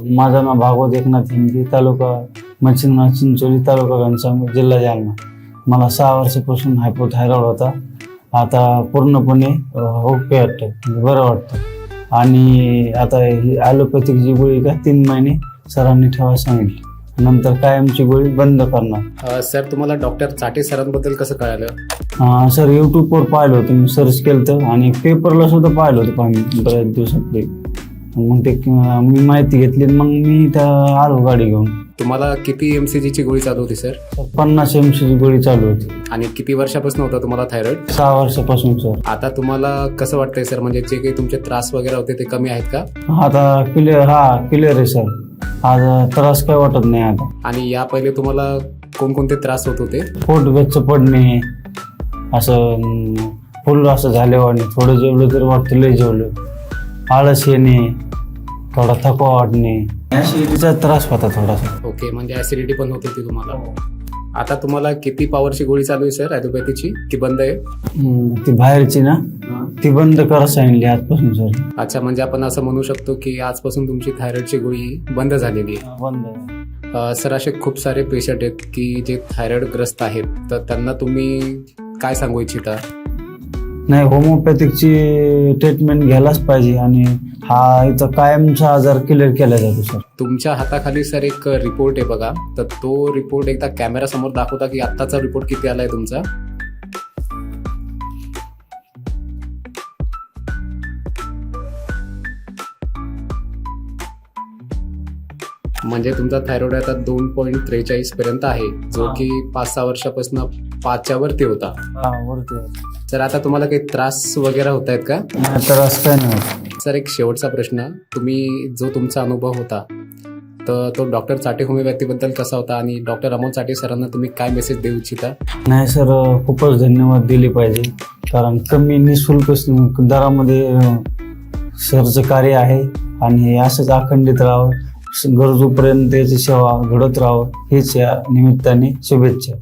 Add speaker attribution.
Speaker 1: माझं नाव भागवत एकनाथ हिंदी तालुका मच्छिंद्रनाथ चिंचोली तालुका घनसावंगी जिल्हा जालना. मला सहा वर्षापासून हायपोथायरॉइड होता. आता पूर्णपणे ओके वाटतं म्हणजे बरं वाटतं आणि आता ही ॲलोपॅथिक जी गोळी का तीन महिने सरांनी ठेवायला सांगितली. नंतर कायमची गोळी बंद करणार.
Speaker 2: सर तुम्हाला डॉक्टर चाटे सरांबद्दल कसं कळालं?
Speaker 1: सर यूट्यूबवर पाहिलं होतं. मी सर्च केलं तर आणि पेपरला सुद्धा पाहिलं होतं पाहिजे बऱ्याच दिवसापूर्वी मग ते मी माहिती घेतली मग मी त्या आलो गाडी घेऊन.
Speaker 2: तुम्हाला किती एम सी जीची गोळी चालू होती सर?
Speaker 1: पन्नास एम ची गोळी चालू होती.
Speaker 2: आणि किती वर्षापासून होता तुम्हाला थायरॉइड?
Speaker 1: सहा वर्षापासून सर.
Speaker 2: आता तुम्हाला कसं वाटतंय सर? म्हणजे जे काही तुमचे त्रास वगैरे होते ते कमी आहेत का?
Speaker 1: आता क्लिअर हा क्लिअर आहे सर. आज त्रास काय वाटत नाही आता.
Speaker 2: आणि या पहिले तुम्हाला कोणकोणते त्रास होत होते?
Speaker 1: पोट गच्च पडणे असं अं, फुल असं झाले वाटणे. थोडं जेवलं तर वाटतं लय जेवलं. आळस येणे थोडा थकवा वाटणे ऍसिडिटीचा त्रास होता थोडासा.
Speaker 2: ओके म्हणजे ऍसिडिटी पण होत होती तुम्हाला. आता तुम्हाला किती पॉवरची गोळी चालू आहे सर ॲलोपॅथीची? की बंद आहे?
Speaker 1: हम्म, ती बाहेरची ना? ती बंद करा सांगितली आजपासून सर
Speaker 2: अच्छा म्हणजे आपण असं म्हणू शकतो की आजपासून तुमची थायरॉइडची गोळी बंद झालेली आहे.
Speaker 1: बंद.
Speaker 2: अ, सर असे खूप सारे पेशंट आहेत की जे थायरॉइडग्रस्त आहेत. तर त्यांना तुम्ही काय सांगू इच्छिता?
Speaker 1: नाही होमिओपॅथिकची ट्रीटमेंट घ्यायलाच पाहिजे आणि हा इथं कायमचा आजार क्लिअर केला जातो सर
Speaker 2: तुमच्या हाताखाली सर एक रिपोर्ट आहे बघा. तर तो रिपोर्ट एकदा कॅमेरा समोर दाखवता की आत्ताचा रिपोर्ट किती आलाय तुमचा? म्हणजे तुमचा थायरॉइड आता दोन पॉईंट त्रेचाळीस पर्यंत आहे जो. की पाच सहा वर्षापासून पाचच्या वरती होता.
Speaker 1: हा वरती
Speaker 2: सर आता तुम्हाला काही त्रास वगैरे होत आहेत का?
Speaker 1: नाही त्रास काय नाही होत.
Speaker 2: सर एक शेवटचा प्रश्न तुम्ही जो तुमचा अनुभव होता तर तो डॉक्टर चाटे होमिओपॅथीबद्दल कसा होता आणि डॉक्टर अमोल चाटे सरांना तुम्ही काय मेसेज देऊ इच्छिता?
Speaker 1: नाही सर खूपच धन्यवाद दिले पाहिजे. कारण कमी निशुल्क दरामध्ये सरचं कार्य आहे आणि हे असंच अखंडित राहावं. गरजूपर्यंत त्याची सेवा घडत राहावं हेच या निमित्ताने शुभेच्छा.